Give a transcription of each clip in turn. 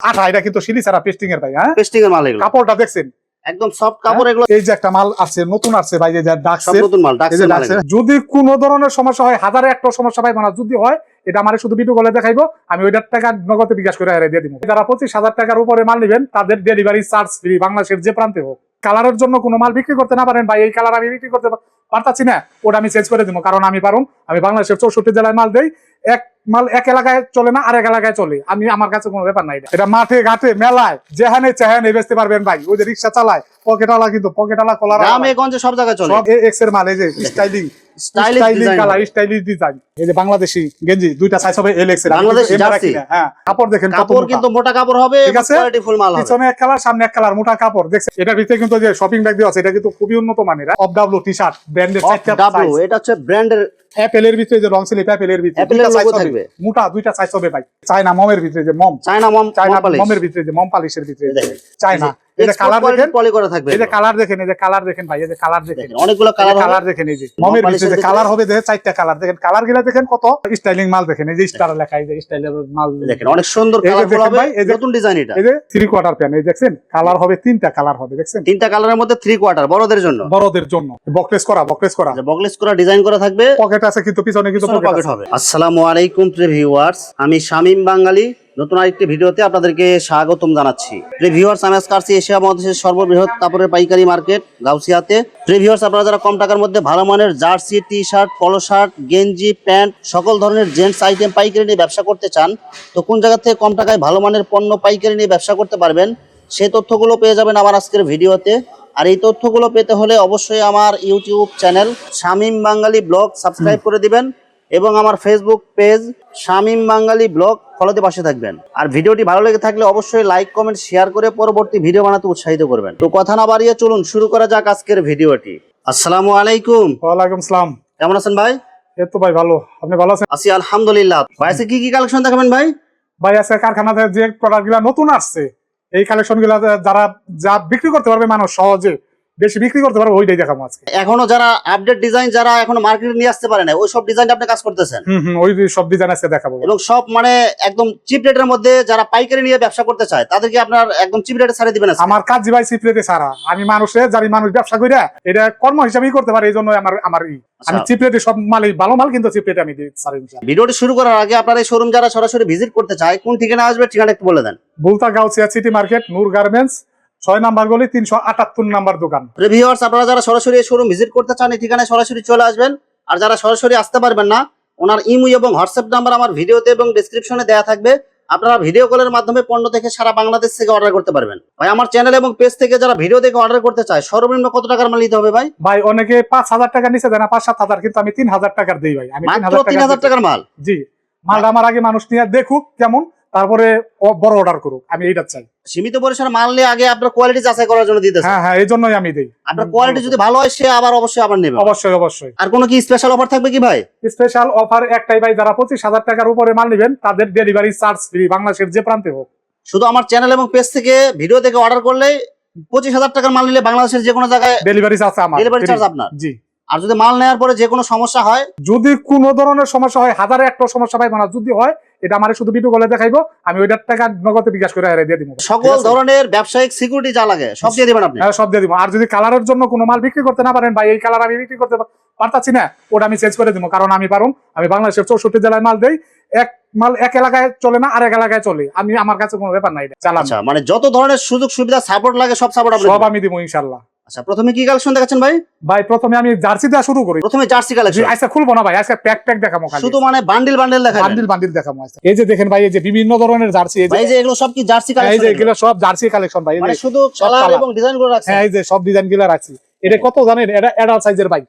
আঠা এটা কিন্তু ছাড়া পেস্টিং এর ভাই হ্যাঁ? পেস্টিং এর মাল এগুলো। কাপড়টা দেখছেন? একদম সফট কাপড় এগুলো এই যে একটা মাল আছে নতুন আসছে ভাই যে ডাকছে নতুন মাল ডাকছে যে মাল ডাকছে। এগুলো। যদি কোনো ধরনের সমস্যা হয় হাজারে একটা সমস্যা পাই মানে যদি হয় এটা আমার শুধু ভিডিও কলে দেখাইবো আমি ওইটার টাকা নগদে বিকাশ করে হারিয়ে দিয়ে দিব। যারা পঁচিশ হাজার টাকার উপরে মাল নেবেন তাদের ডেলিভারি চার্জ ফ্রি বাংলাদেশের যে প্রান্তে হোক। কালারের জন্য কোনো মাল বিক্রি করতে না পারেন ভাই এই কালার আমি বিক্রি করতে পারতাছি না ওটা আমি চেঞ্জ করে দিব কারণ আমি পারুন আমি বাংলাদেশের চৌষট্টি জেলায় মাল দেই এক মাল এক এলাকায় চলে না আরেক এলাকায় চলে। আমি আমার কাছে কোনো ব্যাপার নাই এটা। মাঠে ঘাটে মেলায় যেখানে চেহানে বেচতে পারবেন ভাই। ওই যে রিক্সা চালায় পকেটালা কিন্তু পকেটালা কলার গ্রামে গঞ্জে সব জায়গায় চলে। এক্সের মাল এই যে styling. Stylish colour stylish design এই যে বাংলাদেশি গেঞ্জি দুইটা সাইজ হবে এল এক্সের বাংলাদেশি জার্সি। হ্যাঁ। কাপড় দেখেন কাপড় মোটা। কিন্তু মোটা কাপড় হবে ঠিক আছে? কোয়ালিটি ফুল মাল হবে। পিছনে এক কালার সামনে এক কালার মোটা কাপড় দেখছেন? এটার ভিতরে কিন্তু যে শপিং ব্যাগ দেওয়া আছে এটা কিন্তু খুবই উন্নত মানের অফ ডাব্লু টি শার্ট ব্র্যান্ডের চারটা ডাব্লু এটা হচ্ছে ব্র্যান্ডের ভিতরে যে রং স্লিপ ভিতরে দুইটা হবে। মোটা দুইটা সাইজ হবে ভাই। চায়না মমের ভিতরে যে মম চায়না মম চায়না মমের ভিতরে যে মম পালিশের ভিতরে। চায়না যে কালার দেখেন পলি করা থাকবে এই যে কালার দেখেন এই যে কালার দেখেন ভাই এই যে কালার দেখেন অনেকগুলো কালার কালার দেখেন এই যে মমের ভিতরে ভিতরে- কালার হবে দেখেন চারটা কালার দেখেন কালারগুলা দেখেন কত স্টাইলিং মাল দেখেন এই যে স্টার লেখা এই যে স্টাইলের মাল দেখেন অনেক সুন্দর হবে নতুন ডিজাইন এটা এই যে থ্রি কোয়ার্টার প্যান এই দেখছেন কালার হবে তিনটা কালার হবে দেখছেন তিনটা কালারের মধ্যে থ্রি কোয়ার্টার বড়দের জন্য বড়দের জন্য বকলেস করা বকলেস করা বকলেস করা ডিজাইন করা থাকবে পকেট আছে কিন্তু পিছনে কিন্তু পিছনে পকেট পকেট হবে আসসালামু আলাইকুম প্রিয় ভিউয়ার্স আমি শামীম বাঙালি নতুন আরেকটি ভিডিওতে আপনাদেরকে স্বাগতম জানাচ্ছি। প্রিয় ভিউয়ার্স আমি আজকে আসছি এশিয়া মহাদেশের সর্ববৃহৎ কাপড়ের পাইকারি মার্কেট গাউসিয়াতে। প্রিয় ভিউয়ার্স আপনারা যারা কম টাকার মধ্যে ভালো মানের jersey T shirt polo shirt গেঞ্জি, প্যান্ট, সকল ধরনের জেন্টস আইটেম পাইকারি নিয়ে ব্যবসা করতে চান, তো কোন জায়গা থেকে কম টাকায় ভালো মানের পণ্য পাইকারি নিয়ে ব্যবসা করতে পারবেন সেই তথ্যগুলো পেয়ে যাবেন আমার আজকের ভিডিওতে। আর এই তথ্যগুলো পেতে হলে অবশ্যই আমার YouTube channel Shamim Bangali blog subscribe করে দিবেন। এবং আমার Facebook page Shamim Bangali blog ফলোতে পাশে থাকবেন। আর ভিডিওটি ভালো লেগে থাকলে অবশ্যই লাইক কমেন্ট শেয়ার করে পরবর্তী ভিডিও বানাতে উৎসাহিত করবেন। তো কথা না বাড়িয়ে চলুন শুরু করা যাক আজকের ভিডিওটি। আসসালামু আলাইকুম। ওয়ালাইকুম সালাম। কেমন আছেন ভাই? এই তো ভাই ভালো। আপনি ভালো আছেন? আছি আলহামদুলিল্লাহ। ভাই আজকে কি কি কালেকশন দেখাবেন ভাই? ভাই আছে কারখানাতে যে প্রোডাক্টগুলা নতুন আসছে এই কালেকশনগুলা যারা যা বিক্রি করতে পারবে মানুষ সহজে বেশি বিক্রি করতে পারবে ওইটাই দেখাবো আজকে এখনও যারা আপডেট ডিজাইন যারা এখনও মার্কেটে নিয়ে আসতে পারে না ওই সব ডিজাইন আপনি কাজ করতেছেন হম হম ওই সব ডিজাইন আছে দেখাবো এবং সব মানে একদম চিপ রেটের মধ্যে যারা পাইকারি নিয়ে ব্যবসা করতে চায় তাদেরকে আপনার একদম চিপ রেটে ছাড়ে দিবেন আজকে। আমার কাজ ভাই সিপ্রেটে সারা আমি মানুষের যারি মানুষ ব্যবসা কইরা এটা কর্ম হিসাবেই করতে পারে এই জন্য আমার আমার ই। আমি আচ্ছা। চিপরেটে সব মালই ভালো মাল কিন্তু চিপরেটে আমি দিই সারি ভিডিওটি শুরু করার আগে আপনার এই শোরুম যারা সরাসরি ভিজিট করতে চায় কোন ঠিকানা আসবে ঠিকানা একটু বলে দেন Bulta Gausia city market Noor garments ছয় নাম্বার গলি তিনশো আটাত্তর নাম্বার দোকান। রিভিউয়ার্স আপনারা যারা সরাসরি শোরুম ভিজিট করতে চান এই ঠিকানায় সরাসরি চলে আসবেন। আর যারা সরাসরি আসতে পারবেন না ওনার ইমু এবং হোয়াটসঅ্যাপ নাম্বার আমার ভিডিওতে এবং ডেসক্রিপশনে দেওয়া থাকবে। আপনারা ভিডিও কলের মাধ্যমে পণ্য থেকে সারা বাংলাদেশ থেকে অর্ডার করতে পারবেন। ভাই আমার চ্যানেল এবং পেজ থেকে যারা ভিডিও দেখে অর্ডার করতে চায় সর্বনিম্ন কত টাকার মাল নিতে হবে ভাই? ভাই অনেকে পাঁচ হাজার টাকা নিচে দেয় না পাঁচ সাত হাজার কিন্তু আমি তিন হাজার টাকার দিই ভাই। আমি তিন হাজার। টাকার মাল? জি মালটা আমার আগে মানুষ নিয়ে দেখুক কেমন। তারপরে বড় অর্ডার করুক আমি এইটা চাই। সীমিত পরিসরে মাল নিয়ে আগে আপনার কোয়ালিটি যাচাই করার জন্য দিতেছে। হ্যাঁ হ্যাঁ এই জন্যই আমি দিই। আপনার কোয়ালিটি যদি ভালো হয় সে আবার অবশ্যই আবার নেবে। অবশ্যই অবশ্যই। আর কোনো কি স্পেশাল অফার থাকবে কি ভাই? স্পেশাল অফার একটাই ভাই যারা পঁচিশ হাজার টাকার উপরে মাল নেবেন তাদের ডেলিভারি চার্জ ফ্রি বাংলাদেশের যে প্রান্তে হোক। শুধু আমার চ্যানেল এবং পেজ থেকে ভিডিও থেকে অর্ডার করলে পঁচিশ হাজার টাকার মাল নিলে বাংলাদেশের যে কোনো জায়গায় ডেলিভারি চার্জ আমার ডেলিভারি চার্জ আপনার। জি। আর যদি মাল নেওয়ার পরে যে কোনো সমস্যা হয় যদি কোনো ধরনের সমস্যা হয় হাজারে একটা সমস্যা পাই মানে যদি হয় এটা আমার শুধু ভিডিও কলে দেখাইবো আমি ওইটার টাকা নগদে বিকাশ করে দিয়ে দিব। সকল ধরনের ব্যবসায়িক সিকিউরিটি যা লাগে সব দিয়ে দিবেন আপনি। হ্যাঁ সব দিয়ে দিব। আর যদি কালারের জন্য কোনো মাল বিক্রি করতে না পারেন ভাই এই কালার আমি বিক্রি করতে পারতাছি না ওটা আমি চেঞ্জ করে দিব কারণ আমি পারুন আমি বাংলাদেশের চৌষট্টি জেলায় মাল দেই এক মাল এক এলাকায় চলে না আরেক এলাকায় চলে। আমি আমার কাছে কোনো ব্যাপার নাই আচ্ছা মানে যত ধরনের সুযোগ সুবিধা সাপোর্ট লাগে সব সাপোর্ট সব আমি দিব ইনশাল্লাহ আচ্ছা প্রথমে কি কালেকশন দেখাচ্ছেন ভাই? ভাই প্রথমে আমি জার্সি শুরু করি। প্রথমে জার্সি কালেকশন আজকে খুলবো না ভাই আজকে প্যাক প্যাক দেখাবো খালি। শুধু মানে বান্ডিল বান্ডিল দেখাবেন? বান্ডিল বান্ডিল দেখাবো আজকে। এই যে দেখেন ভাই এই যে বিভিন্ন ধরনের জার্সি এই যে এগুলো সব কি জার্সি এই যে এগুলো সব জার্সি কালেকশন ভাই মানে শুধু কালার এবং ডিজাইনগুলো রাখছেন? হ্যাঁ এই যে সব ডিজাইনগুলো রাখছি। এটা কত জানেন? এটা অ্যাডাল্ট সাইজের ভাই।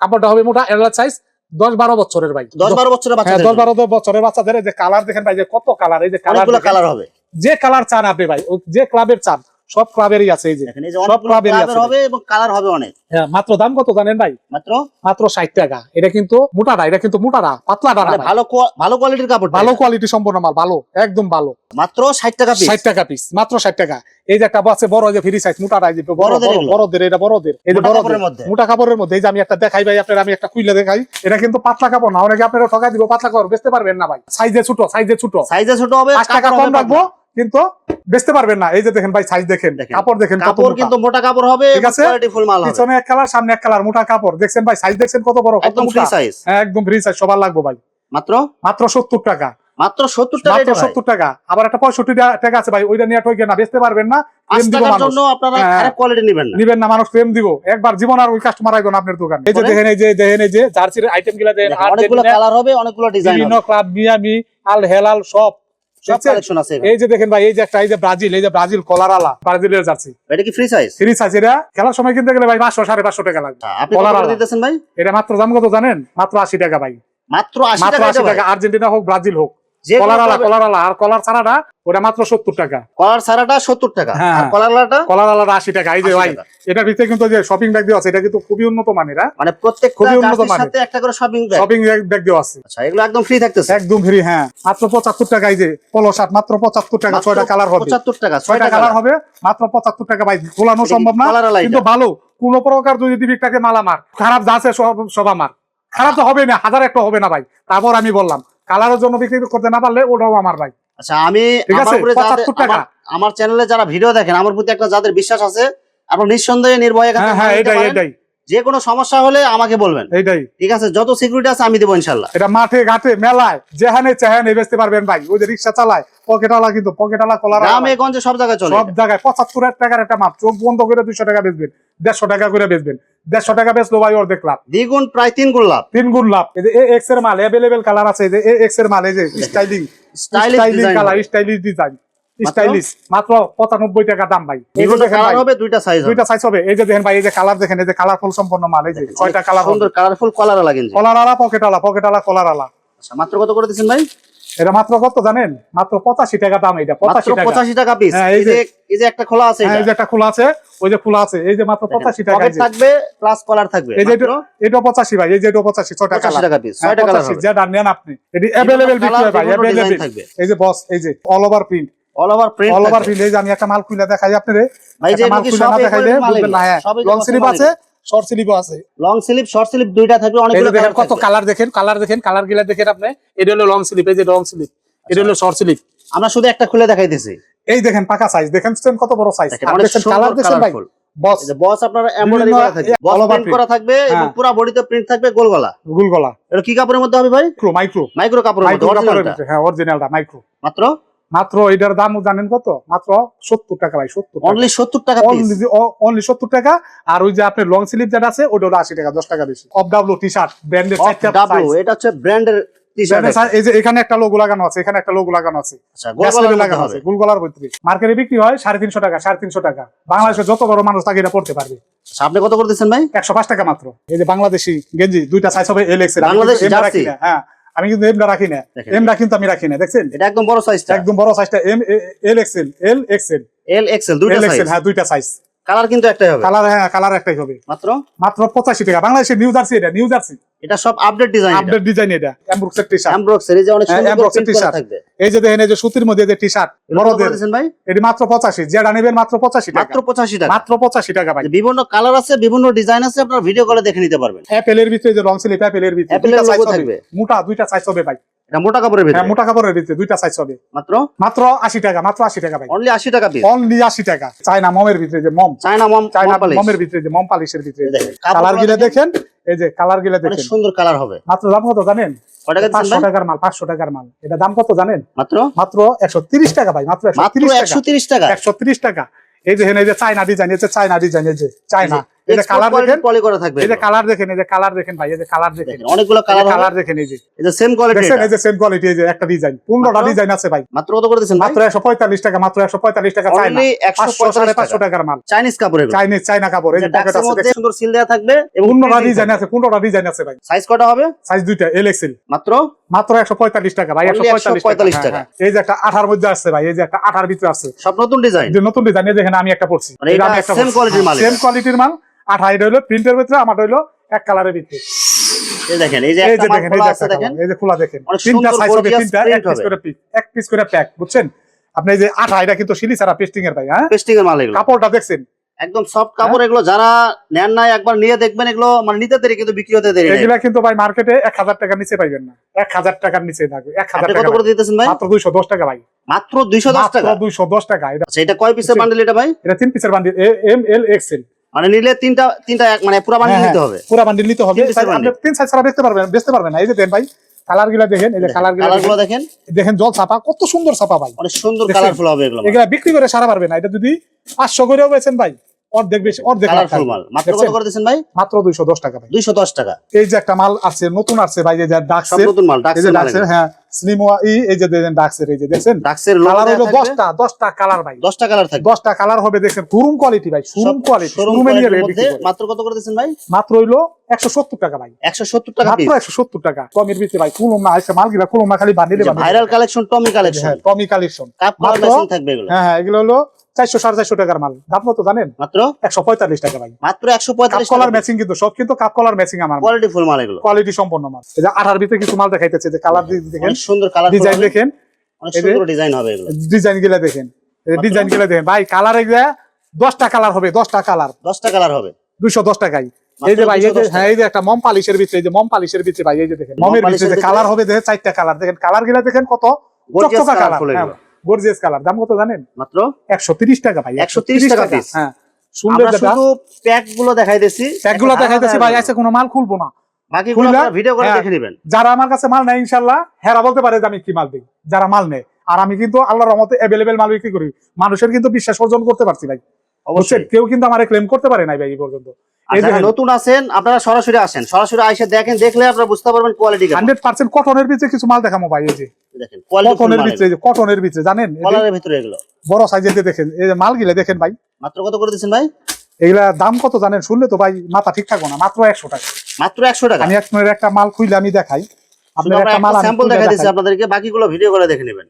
কাপড়টা হবে মোটা অ্যাডাল্ট সাইজ দশ বারো বছরের ভাই। দশ বারো বছরের হ্যাঁ বাচ্চাদের দশ বারো বছরের বাচ্চাদের যে কালার দেখেন ভাই যে কত কালার এই যে কালার কালার হবে। যে কালার চান আপনি ভাই যে ক্লাবের চান সব ক্লাবেরই আছে এই যে। সব অনেকগুলো আছে। হবে এবং কালার হবে অনেক। হ্যাঁ মাত্র দাম কত জানেন ভাই? মাত্র? মাত্র ষাট টাকা। এটা কিন্তু মোটাটা এটা কিন্তু মোটাটা পাতলাটা না মানে ভালো ভালো কোয়ালিটির কাপড় ভালো কোয়ালিটি সম্পূর্ণ মাল ভালো একদম ভালো। মাত্র ষাট টাকা পিস ষাট টাকা পিস মাত্র ষাট টাকা। এই যে একটা আছে বড় যে ফ্রি সাইজ মোটাটা এই যে বড় বড়দের এটা বড়দের। এই যে বড়দের। মধ্যে। মোটা কাপড়ের মধ্যে। এই যে আমি একটা দেখাই ভাই আপনার আমি একটা খুইলে দেখাই। এটা কিন্তু পাতলা কাপড় না অনেকে আপনারা ঠকাই দিব পাতলা কাপড় বেচতে পারবেন না ভাই। সাইজে ছোট সাইজে ছোট। সাইজে ছোট হবে পাঁচ টাকা কম রাখব কিন্তু বেচতে পারবেন না। এই যে দেখেন ভাই সাইজ দেখেন। কাপড় দেখেন কাপড় কিন্তু মোটা কাপড় হবে ঠিক আছে? পিছনে এক কালার সামনে এক কালার মোটা কাপড়। দেখছেন ভাই সাইজ দেখছেন কত বড় একদম ফ্রি সাইজ হ্যাঁ, একদম ফ্রি সাইজ সবার লাগবে ভাই। মাত্র? মাত্র সত্তর টাকা। মাত্র 70 টাকা মাত্র এটা ভাই। সত্তর টাকা। আবার একটা পঁয়ষট্টি টাকা আছে ভাই ওইটা নিয়ে ঠকে না বেচতে পারবেন না 5 প্রেম দিব মানুষ। জন্য আপনারা। খারাপ কোয়ালিটি নেবেন না। নিবেন না মানুষ প্রেম দিব। একবার জীবন আর ওই কাস্টমার আইব আপনার দোকানে। এই যে দেখেন এই যে দেখেন এই যে জার্সির আইটেমগুলা দেখেন, অনেকগুলো কালার হবে অনেকগুলো ডিজাইন বিভিন্ন ক্লাব মিয়ামি আল হেলাল সব। সব কালেকশন আছে এই যে দেখেন ভাই এই যে একটা এই যে ব্রাজিল এই যে ব্রাজিল কলারালা ব্রাজিলের জার্সি। এটা কি ফ্রি সাইজ ফ্রি সাইজ এটা খেলার সময় কিনতে গেলে ভাই টাকা লাগবে। আপনি কলারালা। দিতেছেন ভাই? এটা মাত্র দাম কত জানেন? মাত্র আশি টাকা ভাই। মাত্র 80 টাকা আশি টাকা আর্জেন্টিনা হোক ব্রাজিল হোক। কলারালা কালার- কলারালা আর কলার ছাড়াটা ওটা মাত্র সত্তর টাকা। কলার সারাটা 70 টাকা হ্যাঁ, আর। কলারলাটা কলারালাটা আশি টাকা। এই যে ভাই এটার ভিতরে কিন্তু যে শপিং ব্যাগ দেওয়া আছে এটা কিন্তু খুবই উন্নত মানের হ্যাঁ? মানে প্রত্যেকটা খুবই উন্নত মানের। সাথে একটা করে শপিং ব্যাগ শপিং ব্যাগ দেওয়া আছে। আচ্ছা এগুলো একদম ফ্রি থাকতেছে। একদম ফ্রি হ্যাঁ। মাত্র পঁচাত্তর টাকা এই যে পলো শার্ট মাত্র পঁচাত্তর টাকা মাত্র ছয়টা কালার হবে। 75 টাকা কালার হবে মাত্র পঁচাত্তর টাকা ভাই খোলানো সম্ভব না কিন্তু? ভালো। কোন প্রকার যদি ডিফিকটাকে মাল আমার খারাপ যা আছে সব সব আমার। খারাপ তো হবে না হাজার একটা হবে না ভাই। তারপর আমি বললাম কালারের জন্য বিক্রি করতে না পারলে ওটাও আমার ভাই। আচ্ছা আমি আমার আছে, উপরে যাদের 75 টাকা। আমার- আমার চ্যানেলে যারা ভিডিও দেখেন আমার প্রতি একটা যাদের বিশ্বাস আছে আপনার নিঃসন্দেহে নির্ভয়ে হ্যাঁ হ্যাঁ এটাই এটাই। যে কোনো সমস্যা হলে আমাকে বলবেন। এইটাই। ঠিক আছে? যত সিকিউরিটি আছে আমি দেবো ইনশাল্লাহ। এটা মাঠে ঘাটে মেলায় যেখানে চেহানে বেচতে পারবেন ভাই। ওই যে রিক্সা চালায় পকেটালা কিন্তু পকেটালা কলার গ্রামে গঞ্জে সব জায়গায় চলে। সব জায়গায় পঁচাত্তর টাকার একটা মাপ চোখ বন্ধ করে দুইশো টাকা বেচবেন দেড়শো টাকা করে বেচবেন। দেড়শো টাকা বেচলো ভাই ওর দেখলাম দ্বিগুণ প্রায় তিন গুণ লাভ। তিন গুণ লাভ। এই যে এক্সের মাল অ্যাভেলেবেল কালার আছে। এই যে এক্সের মাল এই যে styling styling colour stylish design? Stylish মাত্র পঁচানব্বই টাকা দাম ভাই কালার হবে দুইটা সাইজ হবে দুইটা সাইজ হবে এই যে দেখেন ভাই এই যে কালার দেখেন এই যে কালারফুল সম্পন্ন মাল এই যে কালার সুন্দর কালারফুল কলার লাগেন কলার আলা পকেট আলা পকেট আলা কলার আলা আচ্ছা মাত্র কত করে ভাই এটা মাত্র কত জানেন মাত্র পঁচাশি টাকা দাম এটা পঁচাশি টাকা পঁচাশি টাকা পিস হ্যাঁ, এই যে এই যে একটা খোলা আছে হ্যাঁ, এই যে একটা খোলা আছে ওই যে খোলা আছে এই যে মাত্র পঁচাশি টাকা। থাকবে প্লাস কলার থাকবে এই যে এটা পঁচাশি ভাই এই যে এটা পঁচাশি পঁচাশি কালার টাকা পিস হ্যাঁ, ছয়টা কালার 85 হবে যেটা নেন আপনি এটি অ্যাভেলেবেল বিক্রি হয় ভাই অ্যাভেলেবেল থাকবে এই যে বস এই যে all over print all over print all over print এই একটা মাল খুলে দেখাই আপনাদের ভাই যে মাল খুলে না দেখাইলে বুঝবেন না হ্যাঁ। লং স্লিপ আছে শর্ট স্লিপও আছে। লং স্লিপ শর্ট স্লিপ দুইটা থাকবে অনেকগুলো দেখেন কত কালার দেখেন কালার দেখেন কালার গিলা দেখেন আপনি। এটা হলো লং স্লিপ এই যে লং স্লিপ এটা হলো শর্ট স্লিপ আমরা শুধু একটা খুলে দেখাইতেছি। এই দেখেন পাকা সাইজ দেখেন কত বড় সাইজ দেখেন কালার দেখেন ভাই। বস বস আপনার এমব্রয়ডারি করা থাকবে বস প্রিন্ট করা থাকবে এবং। পুরো বডিতে প্রিন্ট থাকবে গোল গলা। গুল গলা। এটা কি কাপড়ের মধ্যে হবে ভাই? মাইক্রো মাইক্রো মাইক্রো কাপড়ের মধ্যে অরিজিনালটা হ্যাঁ অরিজিনালটা মাইক্রো মাত্র? মাত্র এটার দাম জানেন কত? মাত্র সত্তর টাকা ভাই সত্তর অনলি 70 টাকা অনলি সত্তর টাকা আর ওই যে আপনার লং স্লিপ যেটা আছে ওটা হলো আশি টাকা দশ টাকা বেশি। অফ ডাব্লু টি শার্ট ব্র্যান্ডের এটা হচ্ছে ব্র্যান্ডের এই যে এখানে একটা লোগো লাগানো আছে এখানে একটা লোগো লাগানো আছে। আচ্ছা লাগানো আছে গুলগলার ভিতরে মার্কেটে বিক্রি হয় সাড়ে তিনশো টাকা সাড়ে তিনশো টাকা। বাংলাদেশে যত বড় মানুষ তাকে এটা পড়তে পারবে। আচ্ছা, আপনি কত ভাই? একশো পাঁচ টাকা মাত্র। এই যে বাংলাদেশি গেঞ্জি দুইটা সাইজ হবে এল এক্স বাংলাদেশি হ্যাঁ। আমি কিন্তু এমটা রাখি না। এম এমটা কিন্তু আমি রাখি না দেখছেন? এটা একদম বড় সাইজ একদম বড় সাইজটা M L XL L XL L XL দুইটা এল সাইজ হ্যাঁ দুইটা সাইজ কালার কিন্তু একটাই হবে। কালার হ্যাঁ কালার একটাই হবে। মাত্র? মাত্র পঁচাশি টাকা। বাংলাদেশের নিউ জার্সি এটা নিউ জার্সি এটা সব আপডেট ডিজাইন আপডেট ডিজাইন এটা। এমব্রুক্সের টি শার্ট এমব্রক্স এর যে অনেক হ্যাঁ, সুন্দর প্রিন্ট থাকবে। এই যে দেখেন এই যে সুতির মধ্যে যে টি শার্ট এটা কত করে বড়দের। দিচ্ছেন ভাই? এটি মাত্র পঁচাশি। যেটা নেবেন মাত্র পঁচাশি টাকা। মাত্র 85 টাকা। মাত্র পঁচাশি টাকা ভাই। বিভিন্ন কালার আছে বিভিন্ন ডিজাইন আছে আপনারা ভিডিও কলে দেখে নিতে পারবেন। অ্যাপেলের ভিতরে যে লং স্লিপ অ্যাপেলের ভিতরে দুইটা। থাকবে। মোটা দুইটা সাইজ হবে ভাই। এটা মোটা কাপড়ের হ্যাঁ ভিতরে মোটা কাপড়ের ভিতরে দুইটা সাইজ হবে। মাত্র? মাত্র আশি টাকা মাত্র আশি টাকা ভাই। অনলি 80 টাকা পিস অনলি আশি টাকা। চায়না মমের ভিতরে যে মম চায়না মম চায়না মমের ভিতরে যে মম পালিশের ভিতরে। কালার গিলে দেখেন। এই যে কালারগুলা দেখেন। সুন্দর কালার হবে। মাত্র দাম কত জানেন? পাঁচশো টাকার মাল পাঁচশো টাকার মাল। এটা দাম কত জানেন? মাত্র? মাত্র একশো তিরিশ টাকা ভাই মাত্র একশো তিরিশ টাকা। 130 টাকা। একশো তিরিশ টাকা। এই যে এই যে চায়না ডিজাইন এই যে চায়না ডিজাইন এই যে চায়না। এই কালার দেখেন পলি করা থাকবে এই কালার দেখেন এই যে কালার দেখেন ভাই এই যে কালার দেখেন দেখেন অনেকগুলো কালার কালার দেখেন এই যে এই যে সেম কোয়ালিটি দেখছেন এই যে সেম কোয়ালিটি এই যে একটা ডিজাইন আছে ভাই মাত্র কত করে দিচ্ছেন মাত্র একশো পঁয়তাল্লিশ টাকা মাত্র একশো পঁয়তাল্লিশ টাকা চায়না অনলি পাঁচশো সাড়ে 145 পাঁচশো টাকা টাকার মাল চাইনিজ কাপড় এগুলো চাইনিজ চাইনা কাপড় এই যে পকেট আছে মধ্যে সুন্দর সিল দেওয়া থাকবে এবং পনেরোটা printing ডিজাইন আছে পনেরোটা ডিজাইন আছে ভাই সাইজ হবে সাইজ দুইটা এল এক্সেল মাত্র মাত্র একশো পঁয়তাল্লিশ টাকা ভাই একশো Only পঁয়তাল্লিশ 145 টাকা। হ্যাঁ, হ্যাঁ। এই যে একটা আঠার মধ্যে আসছে ভাই এই যে একটা আঠার ভিতরে আছে সব নতুন ডিজাইন যে নতুন ডিজাইন দেখেন আমি একটা পড়ছি মানে মাল সেম কোয়ালিটির মাল আঠা এটা হলো প্রিন্টের ভিতরে আমার হইল এক কালারের ভিতরে। এই দেখেন এই যে এই যে দেখেন এই খোলা যে দেখেন এই যে খোলা দেখেন। তিনটা সাইজ হবে তিনটা এক পিস করে পিস এক পিস করে প্যাক বুঝছেন? আপনি এই যে আঠা এটা কিন্তু শিলি ছাড়া পেস্টিং এর ভাই হ্যাঁ? পেস্টিং এর মাল এগুলো। কাপড়টা দেখছেন? একদম সফট কাপড় এগুলো যারা নেন নাই একবার নিয়ে দেখবেন এগুলো মানে নিতে দেরি কিন্তু বিক্রি হতে দেরি। কিন্তু ভাই মার্কেটে এক হাজার টাকার নিচে পাইবেন না। এক হাজার টাকার নিচে থাকবে এক হাজার আপনি টাকা কত করে দিতেছেন ভাই? মাত্র দুইশো দশ টাকা ভাই। মাত্র দুইশো দশ মাত্র টাকা? দুইশো দশ টাকা এটা আচ্ছা এটা কয় পিসের বান্ডেল এটা ভাই? এটা তিন পিসের বান্ডিল এম এল এক্সেল মানে নিলে তিনটা তিনটা এক মানে পুরো বান্ডেল হ্যাঁ, নিতে হ্যাঁ। হবে। পুরো বান্ডিল নিতে হবে তিন আপনি তিন সাইজ ছাড়া বেচতে পারবেন বেচতে পারবেন না। এই যে দেন ভাই কালারগুলা দেখেন এই যে কালারগুলা কালারগুলো দেখেন। দেখেন জল ছাপা কত সুন্দর ছাপা ভাই। অনেক সুন্দর? কালারফুল হবে এগুলো এগুলা বিক্রি করে সারা পারবে না এটা যদি পাঁচশো করেও বেচেন ভাই। অর্ধেক বেশি অর্ধেক কালারফুল মাল। মাত্র কত করে ভাই? মাত্র টাকা ভাই। টাকা। এই যে একটা মাল আছে নতুন আছে ভাই যে নতুন মাল হ্যাঁ এই যে দেখেন ডাক্সের এই যে দেখছেন ডাক্সের কালার হলো কালার ভাই। কালার হবে দেখেন শোরুম কোয়ালিটি ভাই শোরুম কোয়ালিটি শোরুম শোরুমে নিয়ে বিক্রি মাত্র কত করে ভাই? মাত্র হইল একশো সত্তর টাকা ভাই। একশো সত্তর টাকা মাত্র টাকা। কমের ভিতরে ভাই কুলুম না আসছে মালগুলা কুলুম না খালি বানিয়ে ভাইরাল কালেকশন টমি কালেকশন হ্যাঁ টমি কালেকশন কাপ মেশিন থাকবে এগুলো। হ্যাঁ হ্যাঁ এগুলো হলো চারশো সাড়ে চারশো টাকার মাল। দাম জানেন? মাত্র? একশো পঁয়তাল্লিশ টাকা ভাই। মাত্র একশো পঁয়তাল্লিশ কলার ম্যাচিং কিন্তু সব কিন্তু কাপ কলার ম্যাচিং আমার কোয়ালিটি ফুল মাল এগুলো। কোয়ালিটি সম্পন্ন মাল। এই যে আঠার ভিতরে কিছু মাল দেখাইতেছে যে কালার দেখেন। সুন্দর কালার ডিজাইন দেখেন। অনেক সুন্দর ডিজাইন হবে এগুলো। ডিজাইনগুলা দেখেন। ডিজাইনগুলা দেখেন। ভাই কালার এগুলা দশটা কালার হবে দশটা কালার দশটা কালার হবে। দুইশো দশ টাকাই এই যে ভাই এই যে হ্যাঁ এই যে একটা মম পালিশের ভিতরে এই যে মম পালিশের ভিতরে ভাই এই যে দেখেন। মমের ভিতরে কালার হবে দেখেন চারটা কালার দেখেন কালারগুলা দেখেন কত চকচকা কালার। গর্জিয়াস কালার দাম কত জানেন? মাত্র? একশো তিরিশ টাকা ভাই 130 টাকা piece। হ্যাঁ সুন্দর শুধু প্যাকগুলো দেখাইতেছি প্যাকগুলো দেখাইতেছি ভাই আছে কোনো মাল খুলবো না। বাকিগুলো ভিডিও করে হ্যাঁ। দেখে নেবেন। যারা আমার কাছে মাল নেয় ইনশাল্লাহ হেরা বলতে পারে যে আমি কি মাল দিই যারা মাল নেয়। আর আমি কিন্তু আল্লাহর রহমতে অ্যাভেলেবেল মাল বিক্রি করি। মানুষের কিন্তু বিশ্বাস অর্জন করতে পারছি ভাই। অবশ্যই। কেউ কিন্তু আমার ক্লেম করতে পারে নাই ভাই এই পর্যন্ত। নতুন আছেন আপনারা সরাসরি আসেন। সরাসরি আইসে দেখেন দেখলে আপনারা বুঝতে পারবেন কোয়ালিটি হান্ড্রেড পার্সেন্ট কটনের ভিতরে কিছু মাল দেখামো ভাই এই যে। দেখেন কটনের ভিতরে কটনের ভিতরে জানেন? কলারের ভিতরে এগুলো। বড় সাইজের দেখেন এই যে মাল গিলে দেখেন ভাই। মাত্র কত করে দিচ্ছেন ভাই? এগুলা দাম কত জানেন? শুনলে তো ভাই মাথা ঠিক থাকব না মাত্র একশো টাকা। মাত্র একশো টাকা? আমি আপনার একটা মাল খুইলে আমি দেখাই। আপনার একটা মাল স্যাম্পল দেখা দিচ্ছি আপনাদেরকে বাকিগুলো ভিডিও করে দেখে নেবেন।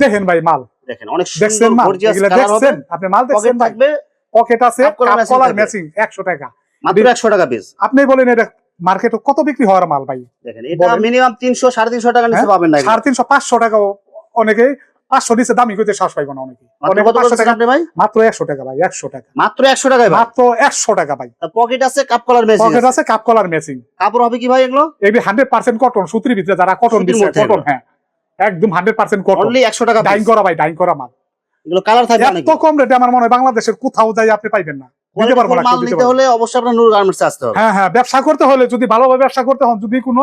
দেখেন ভাই মাল। দেখেন অনেক দেখছেন মাল? এগুলা দেখছেন? আপনি মাল দেখছেন থাকবে পকেট আছে কলার matching কলার থাকবে। ম্যাচিং একশো টাকা। মাত্র একশো টাকা পিস আপনি বলেন এটা মার্কেটে কত বিক্রি হওয়ার মাল ভাই? এটা মিনিমাম তিনশো সাড়ে তিনশো টাকা নিচে হ্যাঁ? পাবেন না সাড়ে তিনশো পাঁচশো টাকা অনেকে পাঁচশো নিচে দামি করতে শ্বাস পাইবো না অনেকে। মাত্র টাকা একশো টাকা ভাই একশো টাকা। মাত্র একশো টাকায় মাত্র একশো টাকা ভাই। পকেট আছে কাপ কলার মেশিন পকেট আছে? কাপ কলার ম্যাচিং কাপড় হবে কি ভাই এগুলো? এগুলি হান্ড্রেড পার্সেন্ট কটন সুতির ভিতরে যারা কটন দিচ্ছে কটন হ্যাঁ। একদম হান্ড্রেড পার্সেন্ট কটন একশো টাকা ডাইং করা ভাই ডাইং করা মাল। এগুলো কালার থাকবে অনেক কম রেটে আমার মনে হয় বাংলাদেশের কোথাও যাই আপনি পাইবেন না। দিতে পারব না মাল নিতে হলে অবশ্যই আপনার নূর গার্মেন্টস আসতে হবে। হ্যাঁ হ্যাঁ ব্যবসা করতে হলে যদি ভালোভাবে ব্যবসা করতে হন যদি কোনো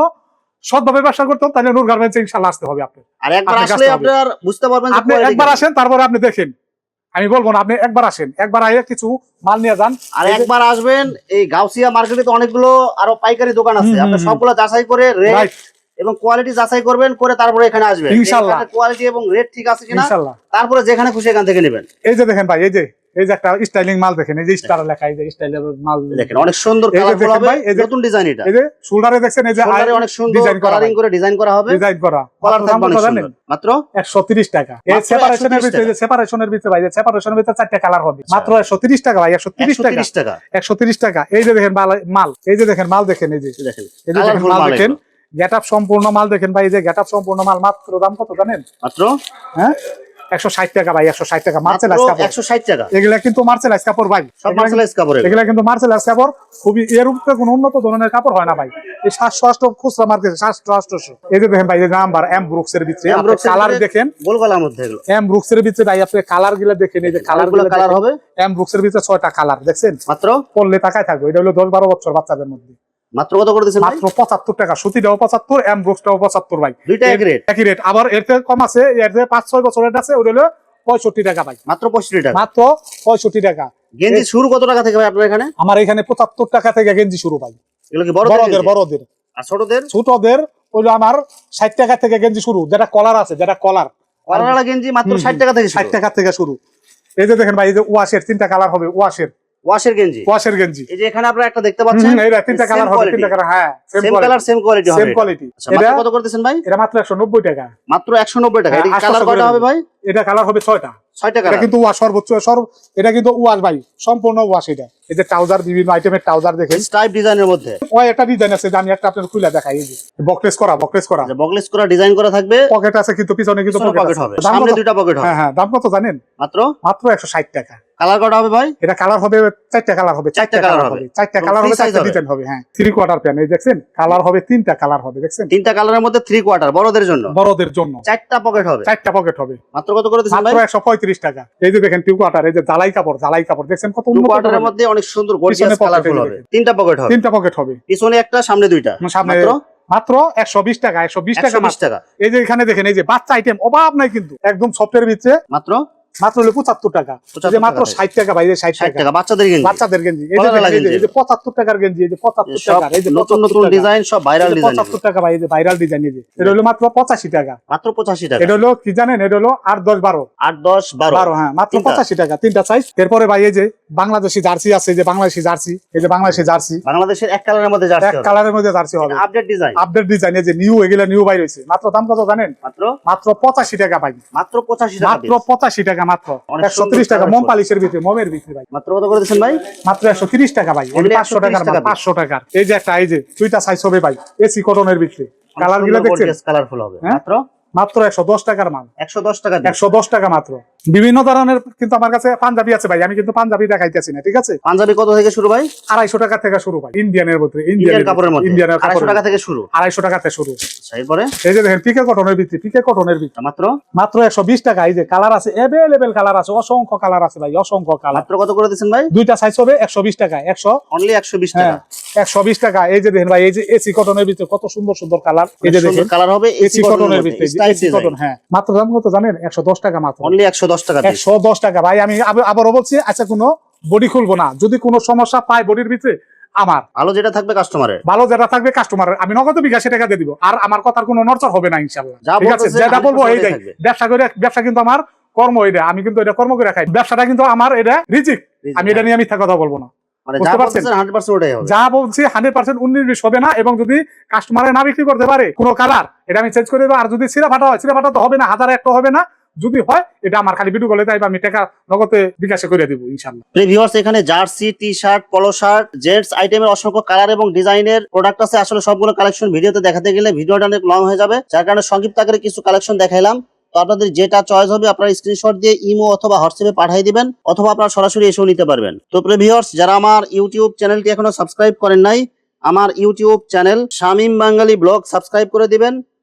সৎভাবে ব্যবসা করতে হন তাহলে নূর গার্মেন্টস ইনশাল্লাহ আসতে হবে আপনি আর একবার আসলে আপনার বুঝতে পারবেন আপনি একবার আসেন তারপরে আপনি দেখেন। আমি বলব না আপনি একবার আসেন একবার আইয়ে কিছু মাল নিয়ে যান। আর একবার আসবেন এই গাউসিয়া মার্কেটে তো অনেকগুলো আরও পাইকারি দোকান আছে। আপনি। সবগুলো যাচাই করে রেট এবং কোয়ালিটি যাচাই করবেন করে তারপরে এখানে আসবেন ইনশাল্লাহ। কোয়ালিটি এবং রেট ঠিক আছে কিনা ইনশাল্লাহ তারপরে যেখানে খুশি এখান থেকে নেবেন এই যে দেখেন ভাই এই যে এই যে একটা স্টাইলিং মাল দেখেন এই যে স্টার লেখা এই যে স্টাইলের মাল দেখেন অনেক সুন্দর এই কালারফুল হবে ভাই, এই যে- নতুন ডিজাইন এটা এই যে শোল্ডারে দেখছেন এই যে Shoulder অনেক সুন্দর ডিজাইন করা কালারিং করে ডিজাইন করা হবে ডিজাইন করা কলার থাকবে অনেক সুন্দর মাত্র একশো তিরিশ টাকা এই সেপারেশনের 130 ভিতরে সেপারেশনের ভিতরে ভাই যে সেপারেশনের ভিতরে চারটা কালার হবে মাত্র একশো তিরিশ টাকা ভাই একশো তিরিশ একশো টাকা তিরিশ টাকা একশো তিরিশ টাকা এই যে দেখেন মাল- এই যে দেখেন মাল দেখেন এই যে দেখেন এই যে দেখেন মাল দেখেন। গেট আপ সম্পূর্ণ মাল দেখেন ভাই যে গেট আপ সম্পূর্ণ মাল মাত্র দাম কত জানেন? মাত্র? হ্যাঁ? একশো ষাট টাকা ভাই একশো ষাট টাকা মার্সেলাইজ কাপড়। একশো ষাট টাকা। এগুলা কিন্তু মার্সেলাইজ কাপড় ভাই। সব এগুলা কাপড় এগুলা কিন্তু মার্সেলাইজ কাপড়। খুবই এর উপরে কোনো উন্নত ধরনের কাপড় হয় না ভাই। এই সাতশো আষ্ট খুচরা মার্কেট সাতশো আটশো এই যে দেখেন ভাই এই নাম্বার এম ব্রুকস এর ভিতরে। M আপনি Brooks এর কালার দেখেন। গোল মধ্যে এম ব্রুকস এর ভিতরে ভাই আপনি কালারগুলা দেখেন। এই যে কালারগুলো কালার হবে। এম ব্রুকস এর ভিতরে ছয়টা কালার দেখছেন? মাত্র? পড়লে টাকায় থাকবে। এটা হলো দশ বারো বছর বাচ্চাদের মধ্যে। মাত্র কত করে মাত্র পঁচাত্তর টাকা। সুতিটাও পঁচাত্তর এম ব্রুকসটাও পঁচাত্তর ভাই। দুইটা এক রেট? একই রেট। আবার এর থেকে কম আছে এর থেকে পাঁচ ছয় বছরের আছে ওটা হলো পঁয়ষট্টি টাকা ভাই। মাত্র পঁয়ষট্টি টাকা? মাত্র পঁয়ষট্টি টাকা। গেঞ্জি শুরু কত টাকা থেকে ভাই আপনার এখানে? আমার এখানে পঁচাত্তর টাকা থেকে গেঞ্জি শুরু ভাই। এগুলো কি বড়দের? বড়দের আর ছোটদের? ছোটদের ওই আমার ষাট টাকা থেকে গেঞ্জি শুরু। যেটা কলার আছে যেটা কলার কলারওয়ালা গেঞ্জি মাত্র হুম, ষাট টাকা থেকে ষাট টাকা থেকে শুরু। এই যে দেখেন ভাই এই যে ওয়াশের তিনটা কালার হবে ওয়াশের ওয়াশের গেঞ্জি ওয়াশের গেঞ্জি এই যে এখানে আপনারা একটা দেখতে পাচ্ছেন তিনটা কালার হবে তিনটা কালার হ্যাঁ সেম কালার সেম কোয়ালিটি হবে। সেম কোয়ালিটি আচ্ছা মাত্র কত করে দিচ্ছেন ভাই? এটা মাত্র একশো নব্বই টাকা। মাত্র একশো নব্বই টাকা। হ্যাঁ, এটা কালার কয়টা হবে ভাই? এটা কালার হবে ছয়টা। ছয়টা এটা কিন্তু ওয়াশ সর্বোচ্চ সর্ব এটা কিন্তু ওয়াশ ভাই সম্পূর্ণ ওয়াশ এটা। এই যে ট্রাউজার বিভিন্ন আইটেমের ট্রাউজার দেখেন। স্টাইপ ডিজাইনের মধ্যে। ওই একটা ডিজাইন আছে যে আমি একটা আপনার খুলে দেখাই এই যে। বকলেস করা বকলেস করা। বগলেস করা ডিজাইন করা থাকবে। পকেট আছে কিন্তু পিছনে কিন্তু পকেট হবে। সামনে কত? দুইটা পকেট হবে। হ্যাঁ হ্যাঁ দাম কত জানেন? মাত্র? মাত্র একশো ষাট টাকা। কালার কটা হবে ভাই? এটা কালার হবে চারটা কালার হবে চারটা কালার হবে। চারটা কালার হবে চারটা ডিজাইন হবে। হ্যাঁ। থ্রি কোয়ার্টার প্যান এই দেখছেন? কালার হবে তিনটা কালার হবে দেখছেন? তিনটা কালারের মধ্যে থ্রি কোয়ার্টার বড়দের জন্য? বড়দের জন্য। চারটা পকেট হবে? চারটা পকেট হবে। মাত্র কত করে দিচ্ছেন ভাই? মাত্র একশো পঁয়ত্রিশ টাকা। এই যে দেখেন টু কোয়ার্টার এই যে জালাই কাপড় জালাই কাপড় দেখছেন কত উন্নত কোয়ার্টারের মধ্যে অনেক সুন্দর গর্জিয়াস কালারফুল হবে। তিনটা পকেট হবে। তিনটা পকেট হবে। পিছনে একটা সামনে দুইটা। সামনে মাত্র? মাত্র একশো বিশ টাকা একশো বিশ টাকা এই যে এখানে দেখেন এই যে বাচ্চা আইটেম অভাব নাই কিন্তু। একদম সফটের ভিতরে মাত্র? মাত্র হলো পঁচাত্তর টাকা যে মাত্র ষাট টাকা ভাই ষাট ষাট টাকা বাচ্চাদের গেঞ্জি বাচ্চাদের গেঞ্জি এই যে পঁচাত্তর টাকার গেঞ্জি এই যে পঁচাত্তর টাকা এই যে নতুন নতুন ডিজাইন সব ভাইরাল ডিজাইন পঁচাত্তর টাকা এই ভাইরাল ডিজাইন এই যে এটা হলো মাত্র পঁচাশি টাকা মাত্র পঁচাশি টাকা এটা হলো কি জানেন এটা হলো আট দশ বারো আট দশ বারো বারো হ্যাঁ মাত্র পঁচাশি টাকা তিনটা সাইজ এরপরে ভাই এই যে বাংলাদেশি জার্সি আছে যে বাংলাদেশি জার্সি এই যে বাংলাদেশি জার্সি বাংলাদেশের এক কালারের মধ্যে জার্সি এক কালারের মধ্যে জার্সি হবে আপডেট ডিজাইন আপডেট ডিজাইন এই যে নিউ এগুলা নিউ বাইর হয়েছে মাত্র দাম কত জানেন মাত্র মাত্র পঁচাশি টাকা ভাই মাত্র পঁচাশি টাকা মাত্র পঁচাশি টাকা মাত্র। একশো তিরিশ টাকা মোম পালিশের ভিতরে মোমের বিক্রি ভাই। মাত্র কত করে দিচ্ছেন ভাই? মাত্র একশো তিরিশ টাকা ভাই পাঁচশো টাকার পাঁচশো টাকার। এই যে একটা এই যে দুইটা সাইজ হবে ভাই এসি কটনের বিক্রি কালারগুলো দেখছেন? কালারফুল হবে। হ্যাঁ? মাত্র? মাত্র একশো দশ টাকার মাল। একশো দশ টাকা একশো দশ টাকা মাত্র। বিভিন্ন ধরনের কিন্তু আমার কাছে পাঞ্জাবি আছে ভাই আমি কিন্তু পাঞ্জাবি দেখাইতেছি না ঠিক আছে? পাঞ্জাবি কত থেকে শুরু ভাই? আড়াইশো টাকা থেকে শুরু ভাই ইন্ডিয়ানের মধ্যে ইন্ডিয়ান কাপড়ের মধ্যে। ইন্ডিয়ানের আড়াইশো টাকা থেকে শুরু। আড়াইশো টাকা থেকে শুরু। আচ্ছা এরপরে? এই যে দেখেন পিকে কটনের ভিত্তি পিকে কটনের ভিত্তি। মাত্র? মাত্র একশো বিশ টাকা এই যে কালার আছে অ্যাভেলেবেল কালার আছে অসংখ্য কালার আছে ভাই অসংখ্য কালার মাত্র কত করে দিচ্ছেন ভাই? দুইটা সাইজ হবে একশো বিশ টাকা একশো অনলি একশো বিশ হ্যাঁ টাকা একশো বিশ টাকা। এই যে দেখেন ভাই এই যে এসি কটনের ভিতরে কত সুন্দর সুন্দর কালার এই যে দেখেন কালার হবে এসি কটনের ভিতরে এসি কটন হ্যাঁ। মাত্র দাম কত জানেন? একশো দশ টাকা মাত্র। অনলি একশো দশ টাকা একশো দশ টাকা। ভাই আমি আবারও বলছি আচ্ছা কোনো বডি খুলবো না। যদি কোনো সমস্যা পায় বডির ভিতরে আমার। ভালো যেটা থাকবে কাস্টমারের ভালো যেটা থাকবে কাস্টমার আমি নগদ বিকাশে টাকা দিয়ে দিব। আর আমার কথার কোনো নরচর হবে না ইনশাল্লাহ ঠিক আছে? যেটা বলব 100% এইটাই। ব্যবসা করে ব্যবসা কিন্তু আমার কর্ম এটা আমি কিন্তু এটা কর্ম করে খাই। ব্যবসাটা কিন্তু আমার এটা রিজিক। আমি এটা নিয়ে মিথ্যা কথা বলব না। মানে যা বলছি হান্ড্রেড পার্সেন্ট উনিশ বিশ হবে না এবং যদি কাস্টমারে না বিক্রি করতে পারে কোনো কালার এটা আমি চেঞ্জ করে দেবো। আর যদি সিরা ফাটা হয় সিরা ফাটা তো হবে না হাজার একটা হবে না। যদি হয়, এটা আমার খালি ভিডিও কলে আমি টাকা নগদে বিকাশে করে দিব ইনশাল্লাহ ভিউয়ার্স এখানে jersey T shirt polo shirt gents আইটেমের অসংখ্য কালার এবং ডিজাইনের প্রোডাক্ট আছে। আসলে সবগুলো কালেকশন ভিডিওতে দেখাতে গেলে ভিডিওটা অনেক লং হয়ে যাবে। যার কারণে সংক্ষিপ্ত আকারে কিছু কালেকশন দেখাইলাম। তো আপনাদের যেটা চয়েস হবে, আপনারা স্ক্রিনশট দিয়ে ইমো অথবা হোয়াটসঅ্যাপে পাঠিয়ে দিবেন, অথবা আপনারা সরাসরি এসেও নিতে পারবেন। তো ভিউয়ার্স যারা আমার ইউটিউব চ্যানেলটি এখনও সাবস্ক্রাইব করেন নাই, আমার YouTube channel Shamim Bangali blog subscribe করে দিবেন।